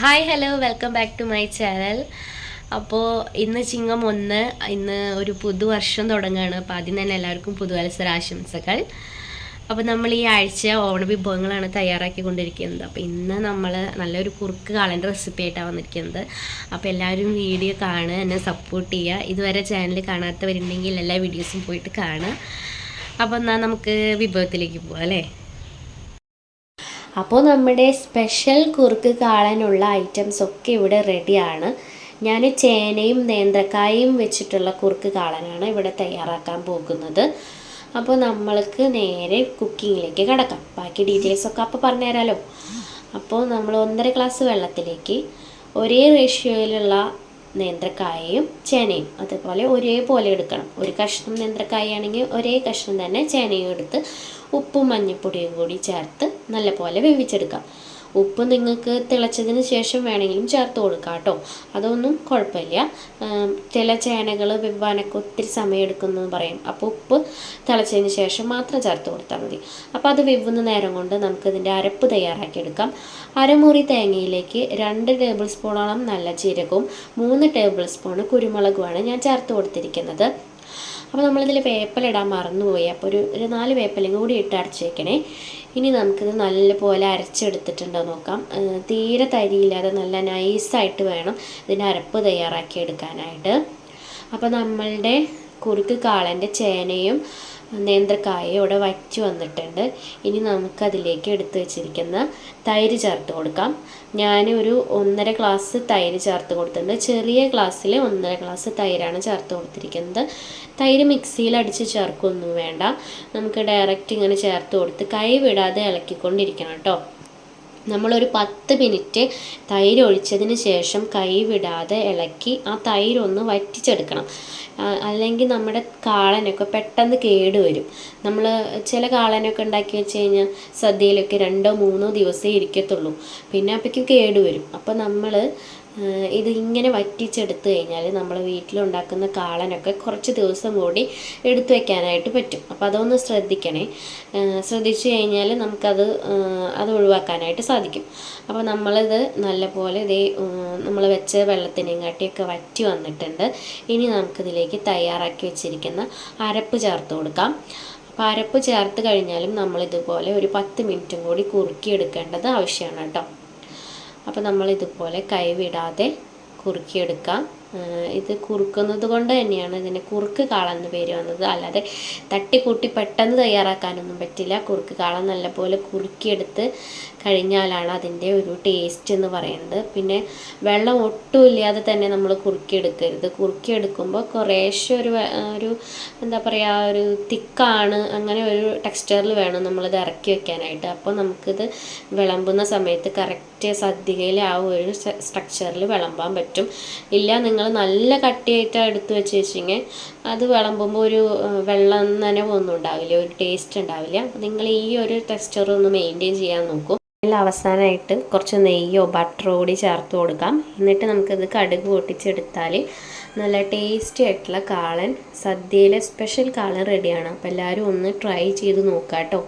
Hi hello welcome back to my channel അപ്പോൾ ഇന്ന് ചിങ്ങം ഒന്ന് ഇന്ന് ഒരു പുതുവർഷം തുടങ്ങുകയാണ് അപ്പോൾ ആദ്യം തന്നെ എല്ലാവർക്കും പുതുവത്സര ആശംസകൾ അപ്പോൾ നമ്മൾ ഈ ആഴ്ച ഓണവിഭവങ്ങളാണ് തയ്യാറാക്കി കൊണ്ടിരിക്കുന്നത് അപ്പോൾ ഇന്ന് നമ്മൾ നല്ലൊരു കുറുക്ക് കാളന്റെ റെസിപ്പി ആയിട്ടാണ് വന്നിരിക്കുന്നത്. അപ്പോൾ എല്ലാവരും വീഡിയോ കാണുക എന്നെ സപ്പോർട്ട് ചെയ്യുക. ഇതുവരെ ചാനൽ കാണാത്തവരുണ്ടെങ്കിൽ എല്ലാ വീഡിയോസും പോയിട്ട് കാണുക. അപ്പോൾ എന്നാൽ നമുക്ക് വിഭവത്തിലേക്ക് പോവാം അല്ലേ? അപ്പോൾ നമ്മുടെ സ്പെഷ്യൽ കുറുക്ക് കാളനുള്ള ഐറ്റംസ് ഒക്കെ ഇവിടെ റെഡിയാണ് ഞാൻ ചേനയും നേന്ത്രക്കായും വെച്ചിട്ടുള്ള കുറുക്ക് കാളനാണ് ഇവിടെ തയ്യാറാക്കാൻ പോകുന്നത്. അപ്പോൾ നമ്മൾക്ക് നേരെ കുക്കിങ്ങിലേക്ക് കിടക്കാം. ബാക്കി ഡീറ്റെയിൽസ് ഒക്കെ അപ്പോൾ പറഞ്ഞുതരാമല്ലോ അപ്പോൾ നമ്മൾ ഒന്നര ഗ്ലാസ് വെള്ളത്തിലേക്ക് ഒരേ റേഷ്യോയിലുള്ള നേന്ത്രക്കായയും ചേനയും അതുപോലെ ഒരേപോലെ എടുക്കണം. ഒരു കഷ്ണം നേന്ത്രക്കായ ആണെങ്കിൽ ഒരേ കഷ്ണം തന്നെ ചേനയും എടുത്ത് ഉപ്പും മഞ്ഞൾപ്പൊടിയും കൂടി ചേർത്ത് നല്ലപോലെ വേവിച്ചെടുക്കാം. ഉപ്പ് നിങ്ങൾക്ക് തിളച്ചതിന് ശേഷം വേണമെങ്കിലും ചേർത്ത് കൊടുക്കാം കേട്ടോ. അതൊന്നും കുഴപ്പമില്ല. ചില ചേനകൾ വെവ്വാനൊക്കെ ഒത്തിരി സമയമെടുക്കുന്നു പറയും. അപ്പോൾ ഉപ്പ് തിളച്ചതിന് ശേഷം മാത്രം ചേർത്ത് കൊടുത്താൽ മതി. അപ്പോൾ അത് വെവ്വുന്ന നേരം കൊണ്ട് നമുക്കിതിന്റെ അരപ്പ് തയ്യാറാക്കിയെടുക്കാം. അരമുറി തേങ്ങയിലേക്ക് രണ്ട് ടേബിൾ സ്പൂണോളം നല്ല ജീരകവും മൂന്ന് ടേബിൾ സ്പൂൺ കുരുമുളകുമാണ് ഞാൻ ചേർത്ത് കൊടുത്തിരിക്കുന്നത്. അപ്പോൾ നമ്മളിതിൽ വേപ്പലിടാൻ മറന്നുപോയി. അപ്പോൾ ഒരു ഒരു നാല് വേപ്പലും കൂടി ഇട്ട് അടച്ചേക്കണേ. ഇനി നമുക്കിത് നല്ലപോലെ അരച്ചെടുത്തിട്ടുണ്ടോ നോക്കാം. തീരെ തരിയില്ലാതെ നല്ല നൈസായിട്ട് വേണം ഇതിന്റെ അരപ്പ് തയ്യാറാക്കി എടുക്കാനായിട്ട് അപ്പോൾ നമ്മളുടെ കുറുക്ക് കാളന്റെ ചേനയും നേന്ത്രക്കായയും ഇവിടെ വച്ച് വന്നിട്ടുണ്ട്. ഇനി നമുക്കതിലേക്ക് എടുത്തു വെച്ചിരിക്കുന്ന തൈര് ചേർത്ത് കൊടുക്കാം. ഞാൻ ഒരു ഒന്നര ഗ്ലാസ് തൈര് ചേർത്ത് കൊടുത്തിട്ടുണ്ട്. ചെറിയ ഗ്ലാസ്സിൽ ഒന്നര ഗ്ലാസ് തൈരാണ് ചേർത്ത് കൊടുത്തിരിക്കുന്നത്. തൈര് മിക്സിയിൽ അടിച്ച് ചേർക്കൊന്നും വേണ്ട. നമുക്ക് ഡയറക്റ്റ് ഇങ്ങനെ ചേർത്ത് കൊടുത്ത് കൈ വിടാതെ ഇളക്കിക്കൊണ്ടിരിക്കണം കേട്ടോ. നമ്മളൊരു പത്ത് മിനിറ്റ് തൈര് ഒഴിച്ചതിന് ശേഷം കൈ വിടാതെ ഇളക്കി ആ തൈര് ഒന്ന് വറ്റിച്ചെടുക്കണം. അല്ലെങ്കിൽ നമ്മുടെ കാളനൊക്കെ പെട്ടെന്ന് കേടുവരും നമ്മൾ ചില കാളനൊക്കെ ഉണ്ടാക്കി വെച്ച് കഴിഞ്ഞാൽ സദ്യയിലൊക്കെ രണ്ടോ മൂന്നോ ദിവസമേ ഇരിക്കത്തുള്ളൂ. പിന്നെ അപ്പോഴേക്കും കേടുവരും അപ്പോൾ നമ്മൾ ഇത് ഇങ്ങനെ വറ്റിച്ചെടുത്ത് കഴിഞ്ഞാൽ നമ്മൾ വീട്ടിലുണ്ടാക്കുന്ന കാളനൊക്കെ കുറച്ച് ദിവസം കൂടി എടുത്തു വെക്കാനായിട്ട് പറ്റും. അപ്പോൾ അതൊന്ന് ശ്രദ്ധിക്കണേ. ശ്രദ്ധിച്ചു കഴിഞ്ഞാൽ നമുക്കത് അത് ഒഴിവാക്കാനായിട്ട് സാധിക്കും. അപ്പോൾ നമ്മളിത് നല്ലപോലെ ഇതേ നമ്മൾ വെച്ച വെള്ളത്തിനെയും കാട്ടിയൊക്കെ വറ്റി വന്നിട്ടുണ്ട്. ഇനി നമുക്കിതിലേക്ക് തയ്യാറാക്കി വെച്ചിരിക്കുന്ന അരപ്പ് ചേർത്ത് കൊടുക്കാം. അപ്പോൾ അരപ്പ് ചേർത്ത് കഴിഞ്ഞാലും നമ്മളിതുപോലെ ഒരു പത്ത് മിനിറ്റും കൂടി കുറുക്കിയെടുക്കേണ്ടത് ആവശ്യമാണ് കേട്ടോ. അപ്പോൾ നമ്മൾ ഇതുപോലെ കൈവിടാതെ കുറുക്കിയെടുക്കാം. ഇത് കുറുക്കുന്നത് കൊണ്ട് തന്നെയാണ് ഇതിന് കുറുക്ക് കാളെന്ന് പേര് വന്നത്. അല്ലാതെ തട്ടിക്കൂട്ടി പെട്ടെന്ന് തയ്യാറാക്കാനൊന്നും പറ്റില്ല. കുറുക്ക് കാള നല്ലപോലെ കുറുക്കിയെടുത്ത് കഴിഞ്ഞാലാണ് അതിന്റെ ഒരു ടേസ്റ്റ് എന്ന് പറയുന്നത്. പിന്നെ വെള്ളം ഒട്ടും ഇല്ലാതെ തന്നെ നമ്മൾ കുറുക്കിയെടുക്കരുത്. കുറുക്കിയെടുക്കുമ്പോൾ കുറേശ്ശെ ഒരു ഒരു എന്താ പറയുക ഒരു തിക്കാണ് അങ്ങനെ ഒരു ടെക്സ്ചറിൽ വേണം നമ്മളിത് ഇറക്കി വെക്കാനായിട്ട്. അപ്പോൾ നമുക്കിത് വിളമ്പുന്ന സമയത്ത് കറക്റ്റ് സദ്യയിൽ ആ ഒരു സ്ട്രക്ചറിൽ വിളമ്പാൻ പറ്റും. ഇല്ല നിങ്ങൾ നല്ല കട്ടിയായിട്ട് എടുത്ത് വെച്ച് വെച്ചെങ്കിൽ അത് വിളമ്പുമ്പോൾ ഒരു വെള്ളം നനവൊന്നും ഉണ്ടാവില്ല. ഒരു ടേസ്റ്റ് ഉണ്ടാവില്ല. അപ്പോൾ നിങ്ങൾ ഈ ഒരു ടെക്സ്ചർ ഒന്ന് മെയിന്റെയിൻ ചെയ്യാൻ നോക്കൂ. അതിൽ അവസാനമായിട്ട് കുറച്ച് നെയ്യോ ബട്ടറോ കൂടി ചേർത്ത് കൊടുക്കാം. എന്നിട്ട് നമുക്കിത് കടുക് പൊട്ടിച്ചെടുത്താൽ നല്ല ടേസ്റ്റി ആയിട്ടുള്ള കാളൻ സദ്യയിലെ സ്പെഷ്യൽ കാളൻ റെഡിയാണ് അപ്പോൾ എല്ലാവരും ഒന്ന് ട്രൈ ചെയ്ത് നോക്കാം കേട്ടോ